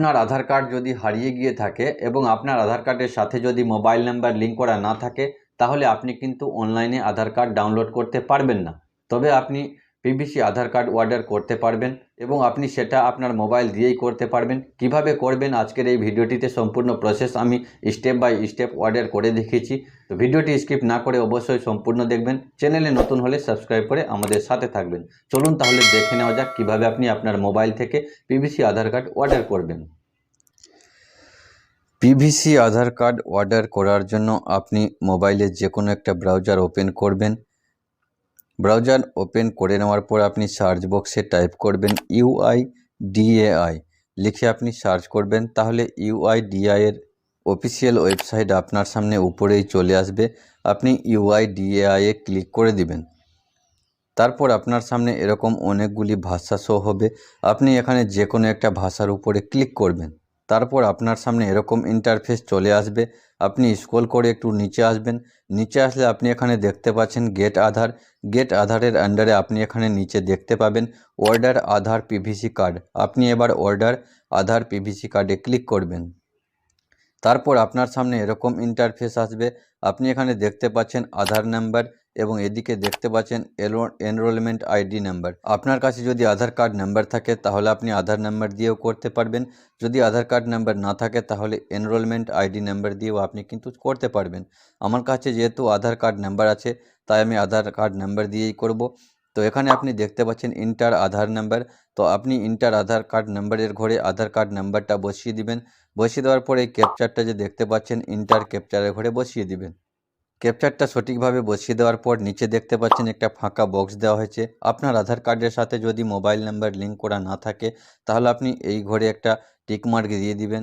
আপনার আধার কার্ড যদি হারিয়ে গিয়ে থাকে এবং আপনার আধার কার্ডের সাথে যদি মোবাইল নাম্বার লিঙ্ক করা না থাকে, তাহলে আপনি কিন্তু অনলাইনে আধার কার্ড ডাউনলোড করতে পারবেন না। তবে আপনি পিভিসি আধার কার্ড অর্ডার করতে পারবেন এবং আপনি সেটা আপনার মোবাইল দিয়েই করতে পারবেন। কীভাবে করবেন? আজকের এই ভিডিওটিতে সম্পূর্ণ প্রসেস আমি স্টেপ বাই স্টেপ অর্ডার করে দেখিয়েছি। তো ভিডিওটি স্কিপ না করে অবশ্যই সম্পূর্ণ দেখবেন। চ্যানেলে নতুন হলে সাবস্ক্রাইব করে আমাদের সাথে থাকবেন। চলুন তাহলে দেখে নেওয়া যাক কীভাবে আপনি আপনার মোবাইল থেকে পিভিসি আধার কার্ড অর্ডার করবেন। পিভিসি আধার কার্ড অর্ডার করার জন্য আপনি মোবাইলে যে কোনো একটা ব্রাউজার ওপেন করবেন। ব্রাউজার ওপেন করে নেওয়ার পর আপনি সার্চ বক্সে টাইপ করবেন ইউআই ডিএআই লিখে আপনি সার্চ করবেন, তাহলে ইউআই ডিআই এর অফিসিয়াল ওয়েবসাইট আপনার সামনে উপরেই চলে আসবে। আপনি ইউআই ডিএআই এ ক্লিক করে দিবেন। তারপর আপনার সামনে এরকম অনেকগুলি ভাষা শো হবে। আপনি এখানে যে কোনো একটা ভাষার উপরে ক্লিক করবেন। তারপর আপনার সামনে এরকম ইন্টারফেস চলে আসবে। আপনি স্ক্রল করে একটু নিচে আসবেন। নিচে আসলে আপনি এখানে দেখতে পাচ্ছেন গেট আধার গেট আধারের আন্ডারে আপনি এখানে নিচে দেখতে পাবেন অর্ডার আধার পিভিসি কার্ড আপনি এবার অর্ডার আধার পিভিসি কার্ডে ক্লিক করবেন। তারপর আপনার সামনে এরকম ইন্টারফেস আসবে। আপনি এখানে দেখতে পাচ্ছেন আধার নাম্বার এবং এদিকে দেখতে পাচ্ছেন এনরোলমেন্ট আইডি নাম্বার আপনার কাছে যদি আধার কার্ড নাম্বার থাকে, তাহলে আপনি আধার নাম্বার দিয়েও করতে পারবেন। যদি আধার কার্ড নাম্বার না থাকে, তাহলে এনরোলমেন্ট আইডি নাম্বার দিয়েও আপনি কিন্তু করতে পারবেন। আমার কাছে যেহেতু আধার কার্ড নাম্বার আছে, তাই আমি আধার কার্ড নাম্বার দিয়েই করব। তো এখানে আপনি দেখতে পাচ্ছেন ইন্টার আধার নাম্বার তো আপনি ইন্টার আধার কার্ড নাম্বারের ঘরে আধার কার্ড নাম্বারটা বসিয়ে দিবেন। বসিয়ে দেওয়ার পরে এই ক্যাপচারটা যে দেখতে পাচ্ছেন ইন্টার ক্যাপচারের ঘরে বসিয়ে দিবেন। ক্যাপচারটা সঠিকভাবে বসিয়ে দেওয়ার পর নিচে দেখতে পাচ্ছেন একটা ফাঁকা বক্স দেওয়া হয়েছে। আপনার আধার কার্ডের সাথে যদি মোবাইল নাম্বার লিঙ্ক করা না থাকে, তাহলে আপনি এই ঘরে একটা টিকমার্ক দিয়ে দিবেন।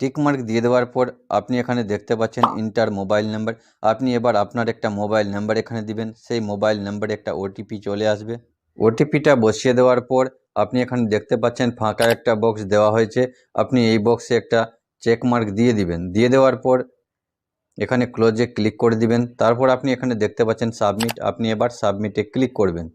টিকমার্ক দিয়ে দেওয়ার পর আপনি এখানে দেখতে পাচ্ছেন ইন্টার মোবাইল নাম্বার। আপনি এবার আপনার একটা মোবাইল নাম্বার এখানে দিবেন। সেই মোবাইল নাম্বারে একটা ওটিপি চলে আসবে। ওটিপিটা বসিয়ে দেওয়ার পর আপনি এখানে দেখতে পাচ্ছেন ফাঁকা একটা বক্স দেওয়া হয়েছে। আপনি এই বক্সে একটা চেকমার্ক দিয়ে দিবেন। দিয়ে দেওয়ার পর এখানে ক্লোজে ক্লিক করে দিবেন। তারপর আপনি এখানে দেখতে পাচ্ছেন সাবমিট আপনি এবার সাবমিটে ক্লিক করবেন।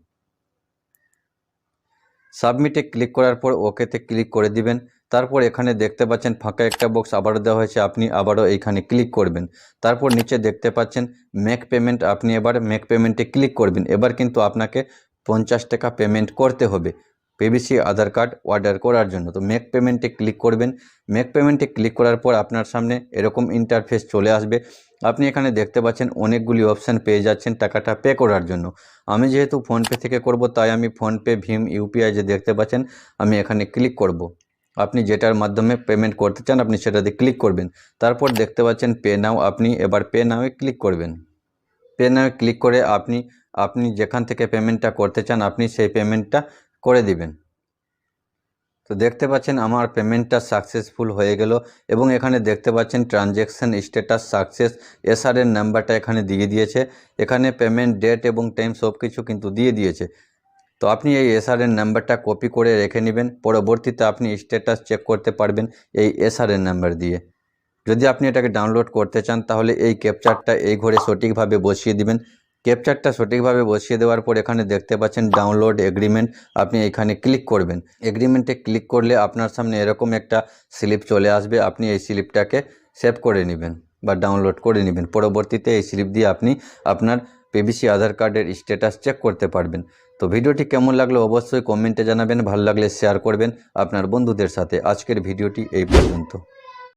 সাবমিটে ক্লিক করার পর ওকেতে ক্লিক করে দিবেন। তারপর এখানে দেখতে পাচ্ছেন ফাঁকা একটা বক্স আবারও দেওয়া হয়েছে। আপনি আবারও এইখানে ক্লিক করবেন। তারপর নিচে দেখতে পাচ্ছেন মেক পেমেন্ট আপনি এবার মেক পেমেন্টে ক্লিক করবেন। এবার কিন্তু আপনাকে পঞ্চাশ টাকা পেমেন্ট করতে হবে। পিবিসি আধার কার্ড অর্ডার করার জন্য। তো মেক পেমেন্টে ক্লিক করবেন। মেক পেমেন্টে ক্লিক করার পর আপনার সামনে এরকম ইন্টারফেস চলে আসবে। আপনি এখানে দেখতে পাচ্ছেন অনেকগুলি অপশান পেয়ে যাচ্ছেন টাকাটা পে করার জন্য। আমি যেহেতু ফোনপে থেকে করব, তাই আমি ফোনপে ভীম ইউপিআই যে দেখতে পাচ্ছেন, আমি এখানে ক্লিক করব। আপনি যেটার মাধ্যমে পেমেন্ট করতে চান, আপনি সেটাতে ক্লিক করবেন। তারপর দেখতে পাচ্ছেন পে নাও আপনি এবার পে নাওয়ে ক্লিক করবেন। পে নাওয়ে ক্লিক করে আপনি আপনি যেখান থেকে পেমেন্টটা করতে চান, আপনি সেই পেমেন্টটা করে দিবেন। তো দেখতে পাচ্ছেন আমার পেমেন্টটা সাকসেসফুল হয়ে গেল এবং এখানে দেখতে পাচ্ছেন ট্রানজ্যাকশান স্ট্যাটাস সাকসেস এসআরের নাম্বারটা এখানে দিয়ে দিয়েছে। এখানে পেমেন্ট, ডেট এবং টাইম সব কিছু কিন্তু দিয়ে দিয়েছে। তো আপনি এই এসআরের নাম্বারটা কপি করে রেখে নেবেন, পরবর্তীতে আপনি স্ট্যাটাস চেক করতে পারবেন এই এসআরের নাম্বার দিয়ে। যদি আপনি এটাকে ডাউনলোড করতে চান, তাহলে এই ক্যাপচারটা এই ঘরে সঠিকভাবে বসিয়ে দিবেন। ক্যাপচারটা সঠিকভাবে বসিয়ে দেওয়ার পর এখানে দেখতে পাচ্ছেন ডাউনলোড এগ্রিমেন্ট আপনি এখানে ক্লিক করবেন। এগ্রিমেন্টে ক্লিক করলে আপনার সামনে এরকম একটা স্লিপ চলে আসবে, আপনি এই স্লিপটাকে সেভ করে নেবেন বা ডাউনলোড করে নেবেন। পরবর্তীতে এই স্লিপ দিয়ে আপনি আপনার পিবিসি আধার কার্ডের স্ট্যাটাস চেক করতে পারবেন। তো ভিডিওটি কেমন লাগল অবশ্যই কমেন্টে জানাবেন, ভালো লাগলে শেয়ার করবেন আপনার বন্ধুদের সাথে। আজকের ভিডিওটি এই পর্যন্ত।